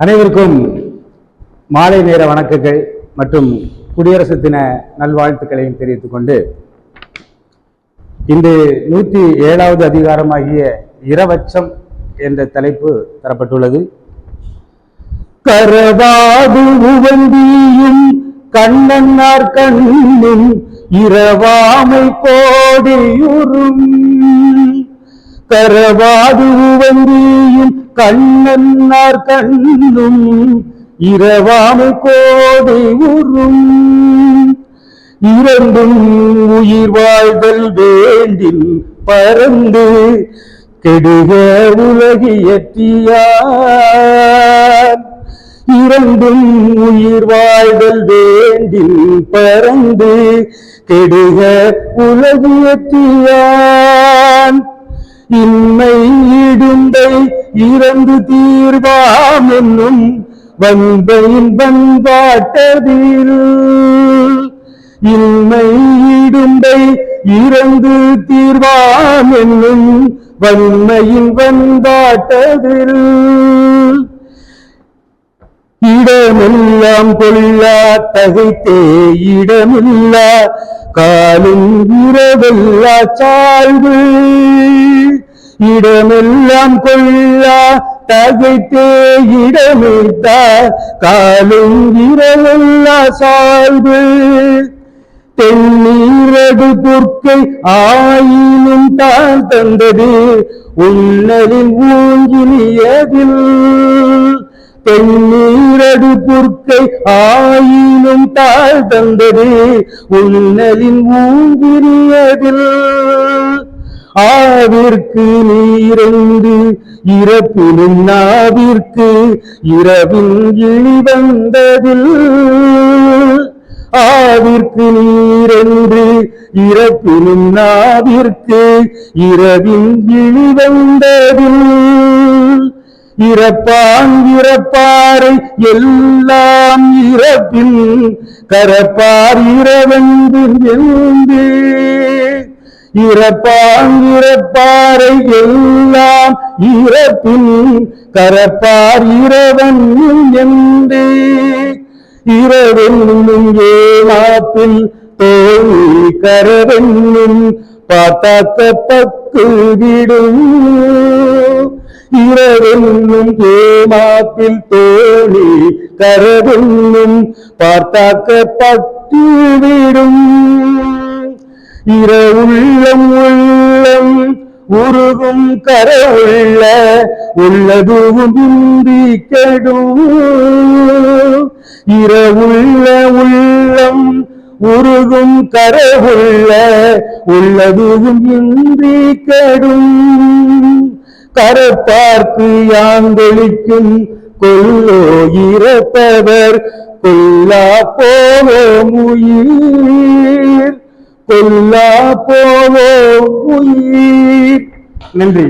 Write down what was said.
அனைவருக்கும் மாலை நேர வணக்கங்கள் மற்றும் குடியரசு தின நல்வாழ்த்துக்களையும் தெரிவித்துக் கொண்டு இன்று நூற்றி ஏழாவது அதிகாரமாகிய இரவச்சம் என்ற தலைப்பு தரப்பட்டுள்ளது. கரவாது உவந்தியும் கண்ணன்னார் கண்ணும் இரவாமை கோடியுறும். கரவாது உவந்தியும் கண்ணன்னார் கண்ணும் இரவாமை கோடி உறும். இரண்டும் உயிர் வாழ்தல் வேண்டில் பறந்து கெடுக உலகியற்றியார் இரண்டும் உயிர் வாழ்தல் வேண்டில் பறந்து கெடுக உலகியற்றியான் இன்மை இடும்பை இறந்து தீர்வாம் என்னும் வன்பையின் பண்பாட்டதில் இன்மை இடும்பை இறந்து தீர்வாம் என்னும் வன்மையின் வன்பாட்டதில் இடமெல்லாம் கொள்ளா தகைத்தே இடமில்லா காலும் இரவெல்லா சாழ்வு இடமெல்லாம் கொள்ளா தகைத்தே இடமில்லா காலும் இரவெல்லா சாழ்வு தென்னீரடு பொற்கை ஆயினும் தான் தந்தது உன்னலின் ஊங்கிலியதில் தென்னீரடு பொற்கை ஆயினும் தாழ் தந்தது உன்னலின் ஊங்கிலியதில் ஆவிற்கு நீரைந்து இறப்பிலும் நாவிற்கு இரவின் இழி வந்ததில். ஆவிற்கு நீரென்று இறப்பிலும் நாவிற்கு இரவின் இழி வந்ததில். இறப்பான் இறப்பாரை எல்லாம் இறப்பின் கரப்பார் இரவென்று எழுந்தே இறப்பான் இறப்பாரை எல்லாம் இறப்பின் கரப்பார் இரவன் என்று இரவென்னும் ஏமாப்பில் தோழி கரவென்னும் பார்த்தாக்க பக்கு விடும் இரவென்னும் ஏமாப்பில் தோழி கரவென்னும் பார்த்தாக்க பட்டு விடும் இர உள்ளம் உள்ளம் உருகும் கர உள்ள உள்ளதுவும் இன்றி கெடும். இரவுள்ள உள்ளம் உருகும் கர உள்ள உள்ளதுவும் இன்றி கெடும். கர பார்த்து யாந்தொழிக்கும் கொல்லோ இறப்பவர் கொல்லா போவோம் உயிர். கொல்லா போவோம் உயிர். நன்றி.